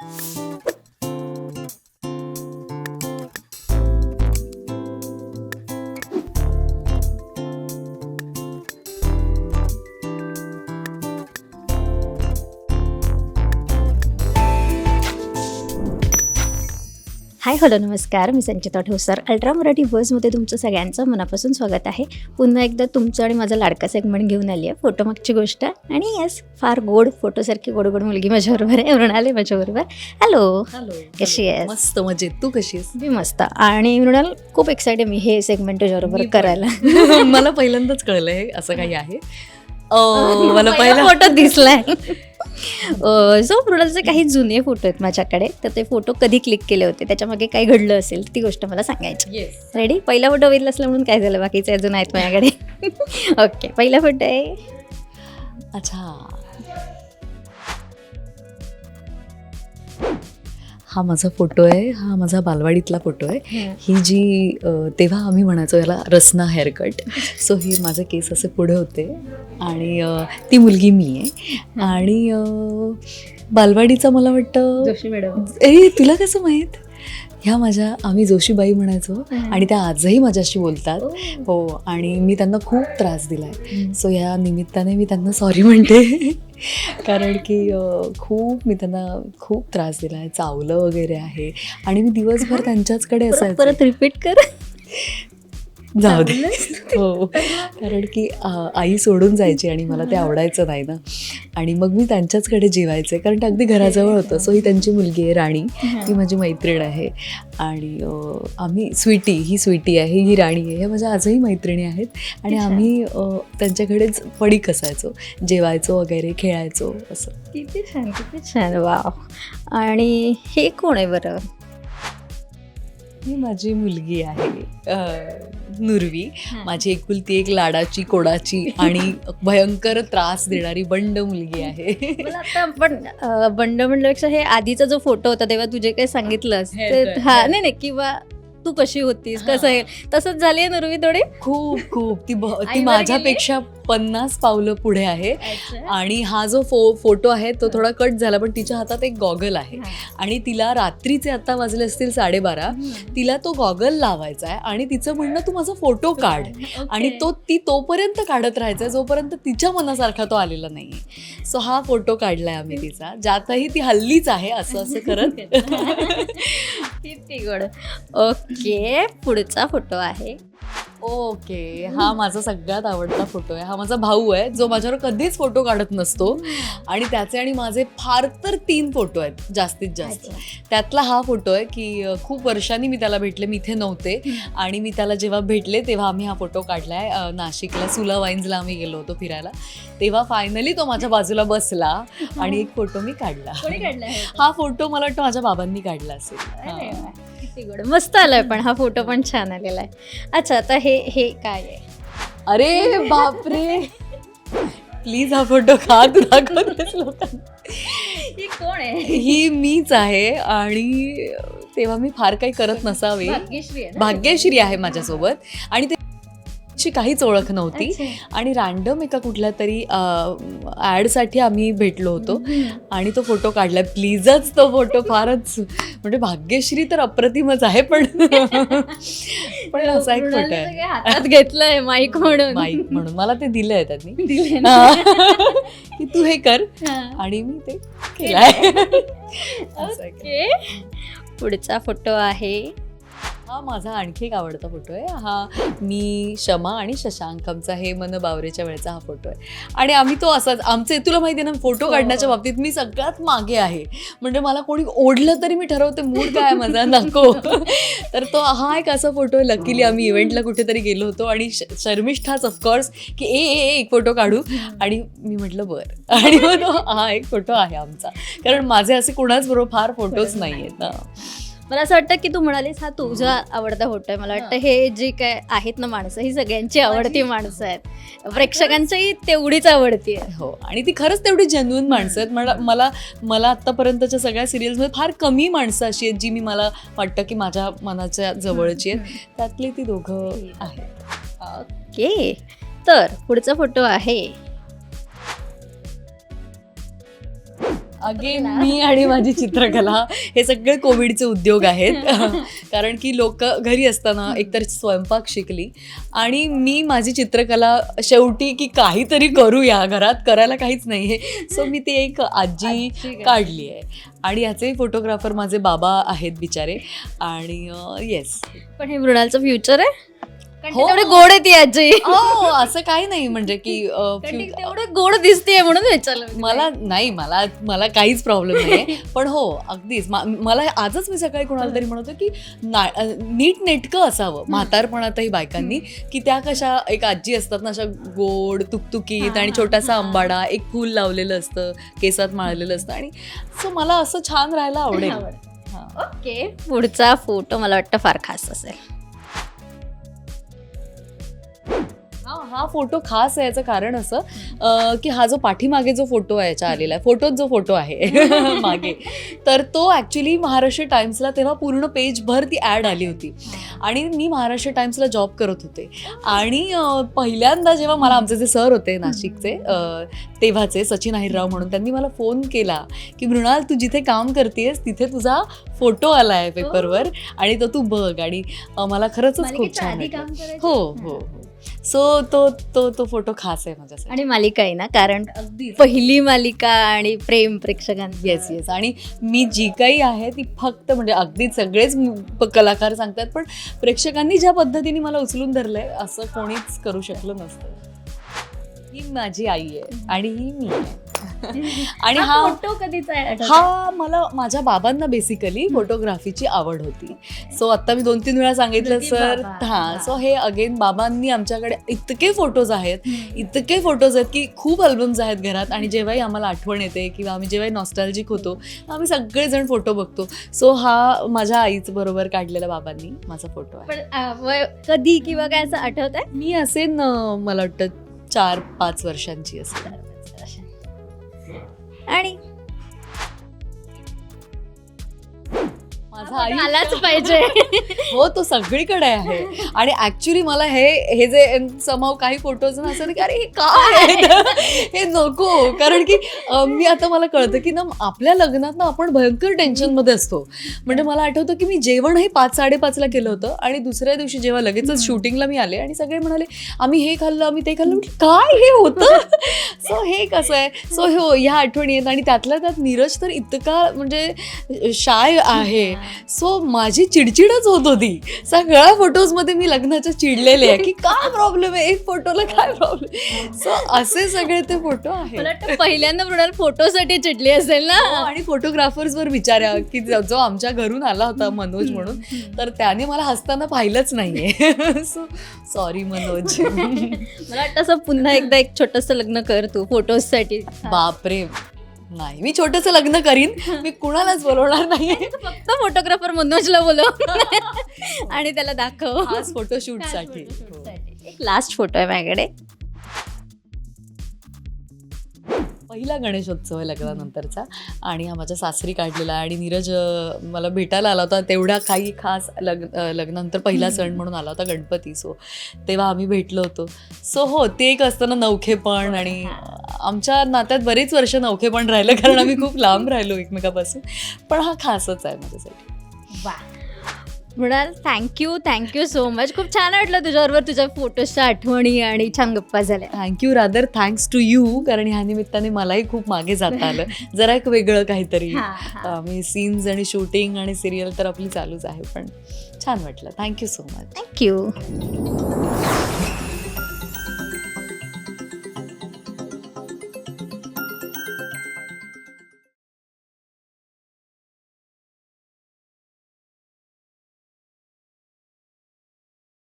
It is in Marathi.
Thank you. हाय हॅलो नमस्कार. मी संचिता ठोसर. अल्ट्रा मराठी बसमध्ये तुमचं सगळ्यांचं मनापासून स्वागत आहे. पुन्हा एकदा तुमचं आणि माझा लाडका सेगमेंट घेऊन आली आहे फोटो मागची गोष्ट. आणि येस फार गोड फोटोसारखी गोड गोड मुलगी माझ्याबरोबर आहे. मृणाल माझ्याबरोबर. हॅलो हॅलो कशी आहेस? मस्त मजेत. तू कशी आहेस? मी मस्त. आणि मृणाल खूप एक्साइटेड मी हे सेगमेंट तुझ्याबरोबर. करायला. मला पहिल्यांदाच कळलं हे असं काही आहे. मला पहिला फोटो दिसलाय. सो मृणालचे काही जुने फोटो आहेत माझ्याकडे तर ते फोटो कधी क्लिक केले होते त्याच्यामागे काय घडलं असेल ती गोष्ट मला सांगायची. रेडी पहिला फोटो बघितला असला म्हणून काय झालं बाकीचे अजून आहेत माझ्याकडे. ओके पहिला फोटो आहे. अच्छा. हा माझा फोटो आहे हा माझा बालवाडीतला फोटो आहे. ही. जी तेव्हा आम्ही म्हणायचो याला रसना हेअरकट. सो ही माझे केस असे पुढे होते. आणि ती मुलगी मी आहे. आणि बालवाडीचा मला वाटतं ए तुला कसं माहीत? ह्या माझ्या आम्ही जोशीबाई म्हणायचो आणि त्या आजही माझ्याशी बोलतात. हो आणि मी त्यांना खूप त्रास दिलाय. सो या निमित्ताने मी त्यांना सॉरी म्हणते. कारण की खूप मी त्यांना खूप त्रास दिला आहे चावलं वगैरे आहे. आणि मी दिवसभर त्यांच्याचकडे असायचे. परत रिपीट कर. जाऊ दे. हो. कारण की आई सोडून जायची आणि मला ते आवडायचं नाही ना. आणि मग मी त्यांच्याचकडे जेवायचे कारण ते अगदी घराजवळ होतं. सो ही त्यांची मुलगी आहे राणी. ती माझी मैत्रीण आहे. आणि आम्ही स्वीटी ही स्वीटी आहे ही राणी आहे ह्या माझ्या आजही मैत्रिणी आहेत. आणि. आम्ही त्यांच्याकडेच पडीक असायचो जेवायचो वगैरे खेळायचो असं. किती छान किती छान. वाव. आणि हे कोण आहे बरं? ही माझी मुलगी आहे नुरवी. माझी एकुलती एक लाडाची कोडाची आणि भयंकर त्रास देणारी बंड मुलगी आहे. मला आता आपण अं, बंड म्हणल्यापेक्षा हे आधीचा जो फोटो होता तेव्हा तुझे काही सांगितलंस हा. नाही नाही किंवा तू कशी होतीस कसं आहे? तसंच झाली आहे नुरवी थोडी? खूप खूप. ती ती माझ्यापेक्षा पन्नास पावलं पुढे आहे. आणि हा जो फो फोटो आहे तो थोडा कट झाला पण तिच्या हातात एक गॉगल आहे. आणि तिला रात्रीचे आता वाजले असतील साडेबारा तिला तो गॉगल लावायचा आहे आणि तिचं म्हणणं तू माझा फोटो काढ. आणि तो ती तोपर्यंत काढत राहायचा जोपर्यंत तिच्या मनासारखा तो आलेला नाहीये. सो हा फोटो काढलाय आम्ही तिचा. ज्यातही ती हल्लीच आहे असं असं करत. ओके पुढचा फोटो आहे. ओके हा माझा सगळ्यात आवडता फोटो आहे. हा माझा भाऊ आहे जो माझ्यावर कधीच फोटो काढत नसतो. आणि त्याचे आणि माझे फार तर तीन फोटो आहेत जास्तीत जास्त. त्यातला हा फोटो आहे की खूप वर्षांनी मी त्याला भेटले मी इथे नव्हते. आणि मी त्याला जेव्हा भेटले तेव्हा आम्ही हा फोटो काढलाय. अ, नाशिकला सुला वाईन्सला आम्ही गेलो होतो फिरायला. तेव्हा फायनली तो माझ्या बाजूला बसला आणि एक फोटो मी काढला. हा? फोटो मला वाटतं माझ्या बाबांनी काढला असेल. किती गोड मस्त आलाय पण हा फोटो पण छान आलेला आहे. अच्छा आता हे हे काय आहे? अरे बापरे. प्लीज हा फोटो का तू दाखवतेस लोकांना ही कोण आहे? ही मीच आहे आणि तेव्हा मी फार काही करत नसावे. भाग्यश्री आहे ना? भाग्यश्री आहे माझ्यासोबत. आणि त्याची काहीच ओळख नव्हती. आणि रॅन्डम एका कुठल्या तरी ॲडसाठी आम्ही भेटलो होतो. आणि तो फोटो काढलाय प्लीजच तो फोटो फारच म्हणजे भाग्यश्री तर अप्रतिमच आहे पण पण असा एक फोटो आहे. हातात घेतलंय माईक म्हणून. माईक म्हणून. मला ते दिलंय त्यांनी. की तू हे कर. आणि मी ते केलंय. पुढचा फोटो आहे. हा माझा आणखी एक आवडता फोटो आहे. हा मी शमा आणि शशांक आमचा हे मन बावरेच्या वेळेचा हा फोटो आहे. आणि आम्ही तो असाच आमचे तुला माहिती आहे ना फोटो हो. काढण्याच्या बाबतीत मी सगळ्यात मागे आहे. म्हणजे मला कोणी ओढलं तरी मी ठरवते मूड काय माझा नको. तर तो हा एक असा फोटो आहे. लकीली आम्ही इव्हेंटला कुठेतरी गेलो होतो आणि शर्मिष्ठाच ऑफकोर्स की ए ए एक फोटो काढू. आणि मी म्हटलं बरं. आणि मग हा एक फोटो आहे आमचा. कारण माझे असे कोणाच बरोबर फार फोटोज नाही आहेत ना. मला असं वाटतं की तू म्हणालीस हा तुझा आवडता फोटो आहे. मला वाटतं हे जे काय आहेत ना माणसं ही सगळ्यांची आवडती माणसं आहेत. प्रेक्षकांचीही तेवढीच आवडती आहे. हो आणि ती खरंच तेवढी जेन्युन माणसं आहेत. मला मला मला आत्तापर्यंतच्या सगळ्या सिरियल्समध्ये फार कमी माणसं अशी आहेत जी मी मला वाटतं की माझ्या मनाच्या जवळची आहेत. त्यातली ती दोघं आहेत. ओके. तर पुढचा फोटो आहे. अगेन मी आणि माझी चित्रकला हे सगळे कोविडचे उद्योग आहेत. कारण की लोक घरी असताना एकतर स्वयंपाक शिकली आणि मी माझी चित्रकला शेवटी की काहीतरी करू या घरात करायला काहीच नाही आहे सो मी ती एक आजी काढली आहे. आणि याचे फोटोग्राफर माझे बाबा आहेत बिचारे. आणि येस पण हे मृणालचं फ्युचर आहे? हो. तेवढी गोड आहे ती आजी. हो असं काही नाही म्हणजे की अं, few- तेवढं गोड दिसते म्हणून विचारलं मी मला नाही मला मला काहीच प्रॉब्लेम नाही पण हो अगदीच. मा- मला आजच मी सकाळी कोणाला तरी म्हणत की ना- अ, नीट नेटकं असावं. म्हातारपणातही बायकांनी. की त्या कशा एक आजी असतात ना अशा गोड तुकतुकीत हा, आणि हा, छोटासा हा. आंबाडा एक फूल लावलेलं असतं केसात माळलेलं असतं. आणि सो मला असं छान राहायला आवडेल. हा. ओके. पुढचा फोटो मला वाटतं फार खास असेल. हा फोटो खास आहे याचं कारण असं की हा जो पाठीमागे जो फोटो आहे याच्या आलेला आहे फोटोत जो फोटो आहे मागे तर तो ॲक्च्युली महाराष्ट्र टाइम्सला तेव्हा पूर्ण पेजभर ती ॲड आली होती. आणि मी महाराष्ट्र टाइम्सला जॉब करत होते. आणि पहिल्यांदा जेव्हा मला आमचे जे सर होते नाशिकचे तेव्हाचे सचिन अहिरराव म्हणून त्यांनी मला फोन केला की मृणाल तू जिथे काम करतेस तिथे तुझा फोटो आला आहे पेपरवर आणि तो तू बघ. आणि मला खरंच खूप छान? हो हो हो. सो तो तो तो फोटो खास आहे माझ्यासाठी. आणि मालिका आहे ना कारण अगदी पहिली मालिका आणि प्रेम प्रेक्षकांची. येस येस आणि मी जी काही आहे ती फक्त म्हणजे अगदी सगळेच प- कलाकार सांगतात पण प्रेक्षकांनी ज्या पद्धतीने मला उचलून धरलंय असं कोणीच करू शकलं नसतं. ही माझी आई आहे आणि ही मी आहे. आणि हा फोटो कधीचा? हा मला माझ्या बाबांना बेसिकली फोटोग्राफीची आवड होती सो आता मी दोन तीन वेळा सांगितलं सर. हा. सो हे अगेन बाबांनी आमच्याकडे इतके फोटोज आहेत. इतके फोटोज आहेत की खूप अल्बम्स आहेत घरात आणि जेव्हाही आम्हाला आठवण येते किंवा आम्ही जेव्हाही नॉस्टॅल्जिक होतो आम्ही सगळेजण फोटो बघतो सो हा माझ्या आईच बरोबर काढलेला बाबांनी माझा फोटो आहे कधी किंवा काय असं आठवत आहे मी असेन मला वाटतं चार पाच वर्षांची असेल आणि माझा आलाच पाहिजे. हो तो सगळीकडे आहे. आणि ऍक्च्युली मला हे हे जे समाव काही फोटोज ना असं की अरे हे काय? हे नको. कारण की मी आता मला कळतं की ना आपल्या लग्नात ना आपण भयंकर टेन्शनमध्ये असतो. म्हणजे मला आठवतं की मी जेवण हे पाच साडेपाचला केलं होतं आणि दुसऱ्या दिवशी जेव्हा लगेचच शूटिंगला मी आले आणि सगळे म्हणाले आम्ही हे खाल्लं आम्ही ते खाल्लं. म्हटलं काय हे होतं? सो हे कसं आहे? सो हो ह्या आठवणी आहेत. आणि त्यातल्या त्यात नीरज तर इतका म्हणजे शाय आहे. सो माझी चिडचिडच होत होती. सगळ्या फोटोजमध्ये मी लग्नाच्या चिडलेले आहे. की काय प्रॉब्लेम आहे? एक फोटोला काय प्रॉब्लेम सो असे सगळे ते फोटो वाटतं पहिल्यांदा मृणाल फोटोसाठी चिडली असेल ना? हो, आणि फोटोग्राफर्स वर विचारा की जो आमच्या घरून आला होता मनोज म्हणून तर त्याने मला हसताना पाहिलंच नाहीये. So sorry Manoj. मला वाटतं असं पुन्हा एकदा एक छोटस लग्न कर तू फोटोजसाठी. बापरे. नाही मी छोटस लग्न करीन. मी कुणालाच बोलवणार नाही फक्त फोटोग्राफर मनोजला बोलव आणि त्याला दाखव. फोटोशूटसाठी. एक लास्ट फोटो आहे माझ्याकडे. पहिला गणेशोत्सव आहे लग्नानंतरचा आणि हा माझ्या सासरी काढलेला आणि नीरज मला भेटायला आला होता. तेवढा काही खास लग्न लग्नानंतर पहिला सण म्हणून आला होता गणपती. सो तेव्हा आम्ही भेटलो होतो. सो हो ते एक असताना नवखेपण आणि आमच्या नात्यात बरेच वर्ष नवखेपण राहिलं कारण आम्ही खूप लांब राहिलो एकमेकापासून. पण हा खासच आहे माझ्यासाठी. वा. Mrinal thank you thank you so much खूप छान वाटलं तुझ्याबरोबर तुझ्या फोटोजच्या आठवणी आणि छान गप्पा झाल्या. Thank you rather thanks to you कारण ह्या निमित्ताने मलाही खूप मागे जाता आलं. जरा एक वेगळं काहीतरी. आम्ही सीन्स आणि शूटिंग आणि सिरियल तर आपली चालूच आहे पण छान वाटलं. Thank you so much thank you